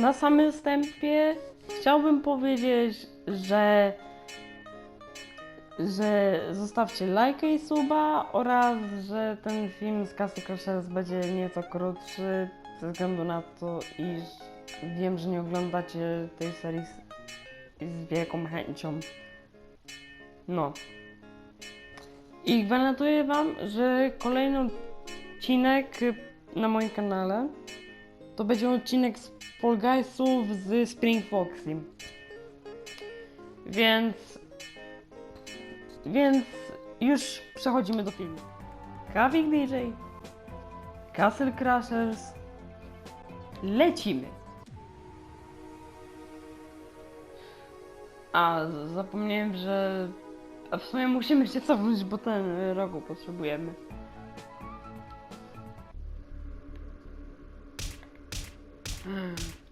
na samym wstępie chciałbym powiedzieć, że że zostawcie lajka i suba oraz, że ten film z Castle Crashers będzie nieco krótszy ze względu na to, iż wiem, że nie oglądacie tej serii z, z wielką chęcią. No. I gwarantuję wam, że kolejny odcinek na moim kanale to będzie odcinek z Fall Guysów z Spring Foxy. Więc więc już przechodzimy do filmu. Kawik DJ, Castle Crashers, lecimy. A, zapomniałem, że... A w sumie musimy się cofnąć, bo ten rogu potrzebujemy.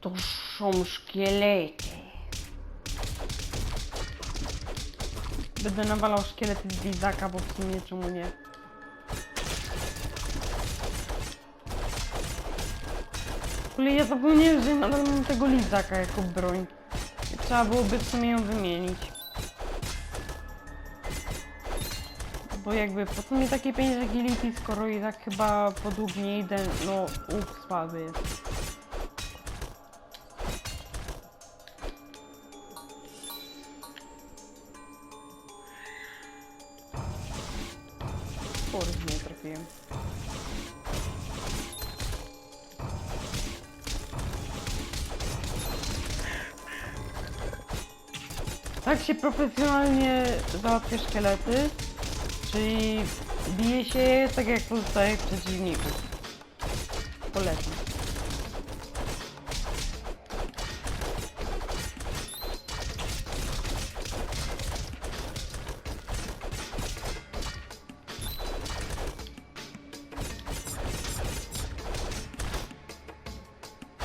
To są szkielety. Będę nawalał szkielety z Lizaka, bo w sumie czemu nie? W ogóle ja zapomniałem, że nadal mam tego Lizaka jako broń. Trzeba byłoby w sumie ją wymienić. Bo jakby po co mi takie 5 agility, skoro i tak chyba po dług nie idę, no uff, słaby jest. Profesjonalnie załatwia szkielety, czyli bije się je tak jak pozostałych przeciwników. Polecam.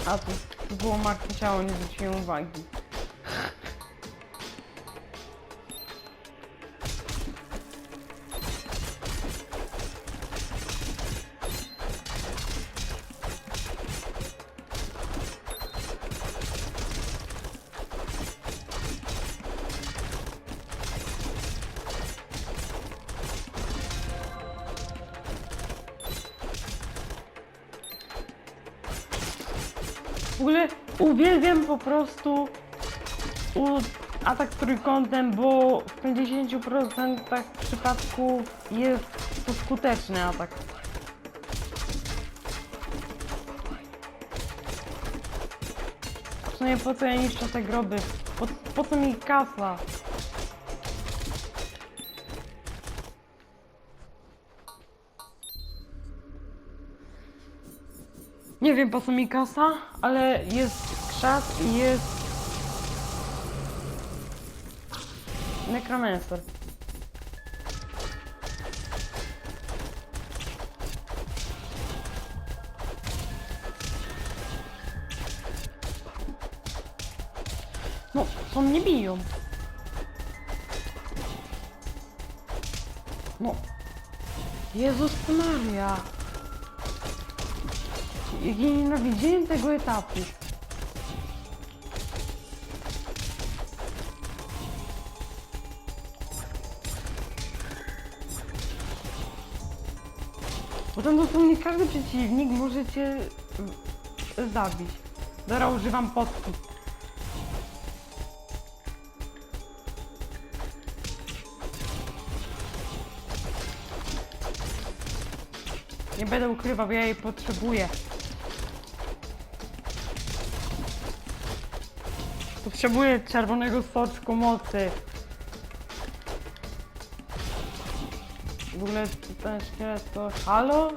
A tu, tu było martwe ciało, nie zwróciłem uwagi. W ogóle uwielbiam po prostu atak trójkątem, bo w 50% przypadków jest to skuteczny atak. Sumie po co ja niszczę te groby? Po, po co mi kasa? Nie wiem po co mi kasa, ale jest krzak i jest Necromancer. No, co mnie biją? No. Jezus Maria. Jak ja nienawidziłem tego etapu. Bo tam dosłownie każdy przeciwnik może cię mm, zabić. Dobra, używam potki. Nie będę ukrywał, ja jej potrzebuję. Potrzebuję czerwonego soczku mocy. W ogóle ten szkielet to... Halo?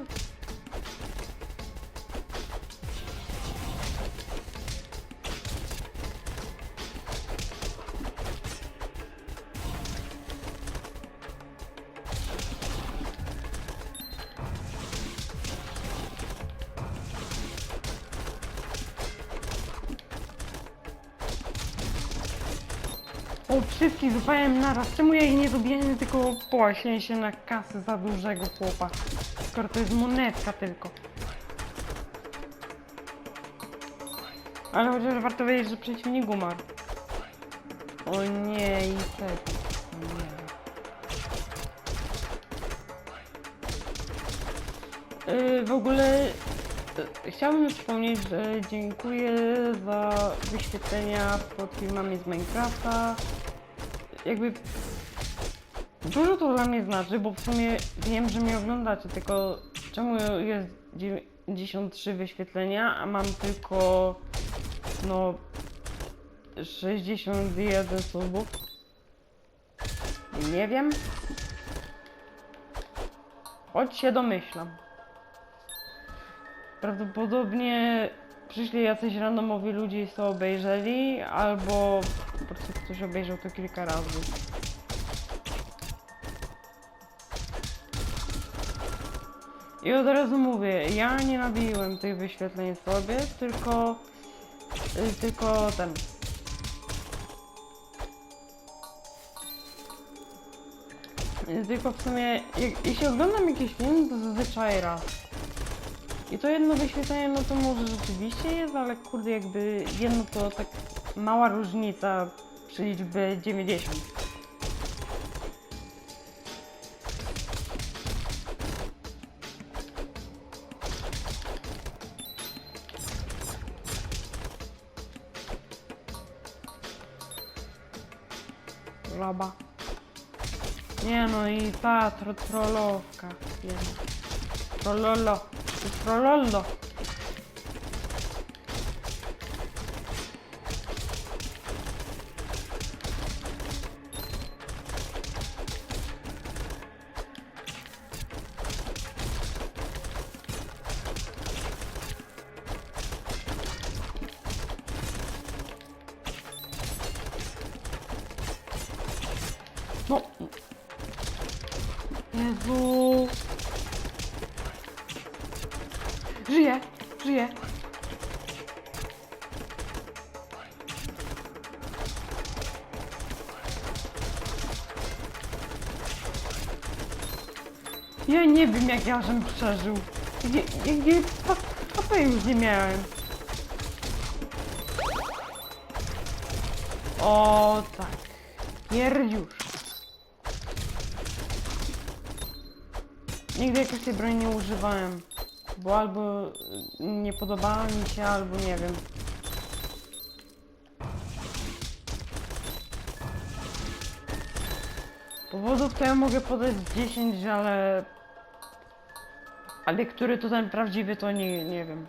O, wszystkich zupełnie naraz. Czemu ja ich nie zabijam, tylko połaśnię się na kasę za dużego chłopa? Skoro to jest monetka tylko. Ale chociaż warto wiedzieć, że przeciwnik umarł. O nie, i tak. Yy, w ogóle yy, chciałbym wspomnieć, że dziękuję za wyświetlenia pod filmami z Minecrafta. Jakby dużo to dla mnie znaczy, bo w sumie wiem, że mnie oglądacie, tylko czemu jest 93 wyświetlenia, a mam tylko no 61 subów? Nie wiem. Choć się domyślam. Prawdopodobnie przyszli jacyś randomowi ludzie i to obejrzeli, albo po prostu ktoś obejrzał to kilka razy. I od razu mówię, ja nie nabiłem tych wyświetleń sobie, tylko, y, tylko ten. Y, Tylko w sumie, jak, jeśli oglądam jakiś film, to zazwyczaj raz. I to jedno wyświetlenie, no to może rzeczywiście jest, ale kurde, jakby jedno to tak mała różnica przy liczbie 90. Żaba. Nie no i ta tro, trollowka. jedna. Trollolo. Trollolo. No. Jezu. Żyje, żyje. Ja nie wiem jak ja żem przeżył. To, to, to już nie miałem. O tak. Pierdziusz. Nigdy jakoś tej broni nie używałem. Bo albo y, nie podobała mi się, albo nie wiem. Powodów to ja mogę podać 10, ale... Ale który to ten prawdziwy, to nie, nie wiem.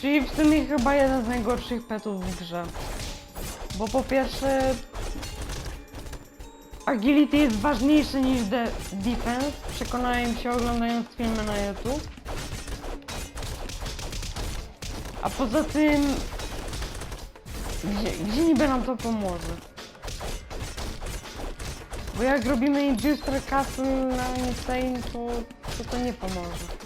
Czyli w sumie chyba jeden z najgorszych petów w grze. Bo po pierwsze... Agility jest ważniejsze niż de defense. Przekonałem się oglądając filmy na YouTube. A poza tym... Gdzie, gdzie niby nam to pomoże? Bo jak robimy Industrial Castle na Insane, to, to to nie pomoże.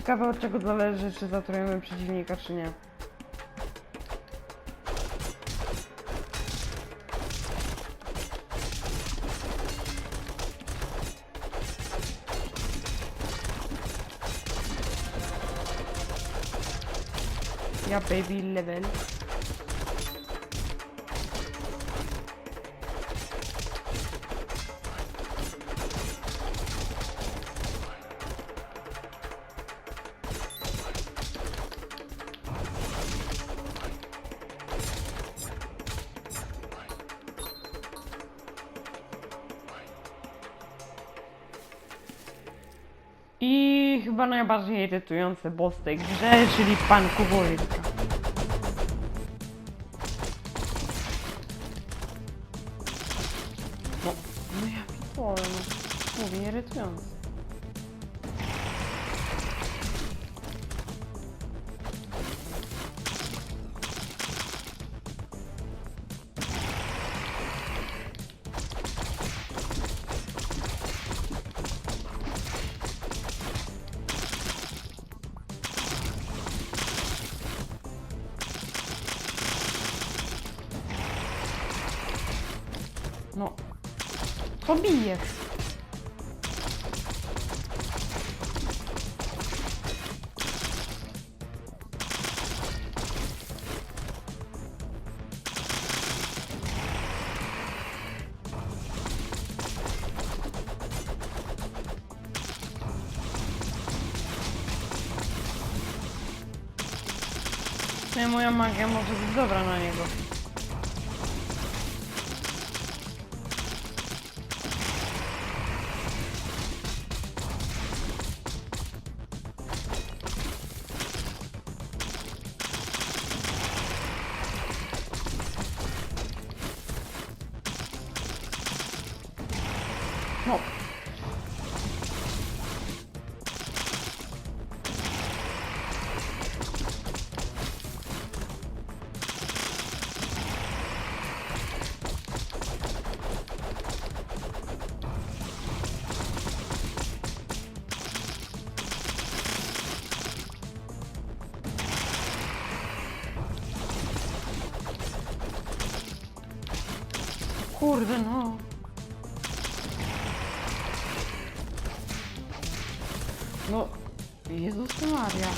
Ciekawe od czego zależy, czy zatrujemy przeciwnika, czy nie. Ja baby level. Najbardziej irytujący boss tej grze, czyli pan Kukurycka. No, no ja pitole, no. Mówię, irytujący. Co bijesz? Nie, moja magia może być dobra na niego. No. Kurde no. No, Jezus Maria.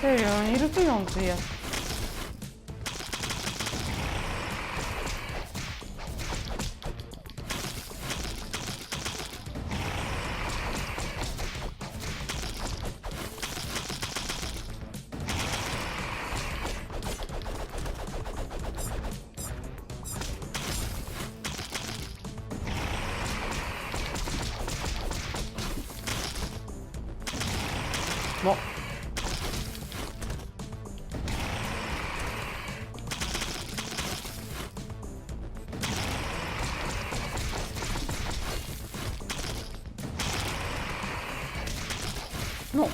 Serio, irytujący jest. No.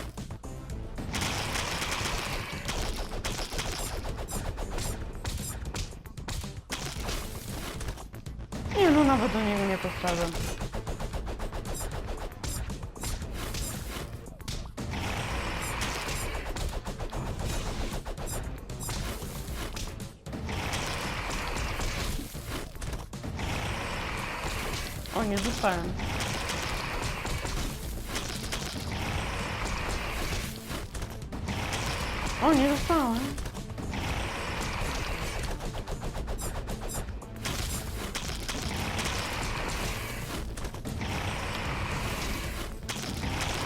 Nie no, nawet do niego nie postawiam. O, nie dostałem. O, nie dostałem.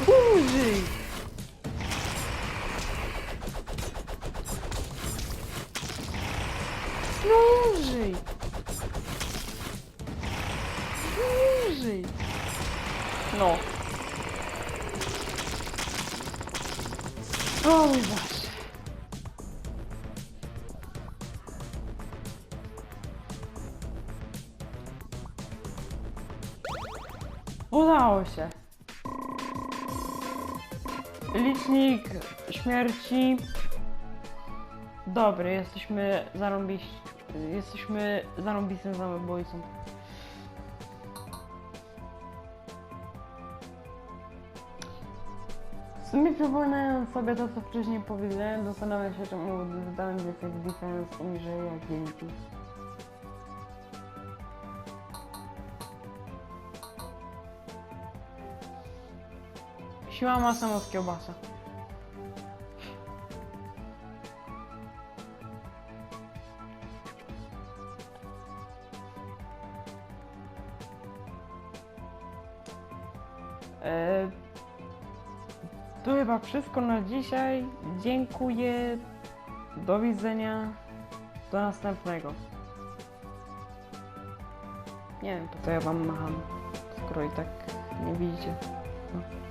Użyj! No użyj! Użyj! No. O mój Boże. Się. Licznik śmierci. Dobry, jesteśmy zarąbiści. Jesteśmy zarąbistym zabójcą. W sumie przypominając sobie to, co wcześniej powiedziałem, zastanawiam się, czemu wydałem więcej defense niżej jak dzięki. Siła masa moc kiełbasa. E, to chyba wszystko na dzisiaj. Dziękuję. Do widzenia. Do następnego. Nie wiem, po co ja wam macham, skoro i tak nie widzicie. No.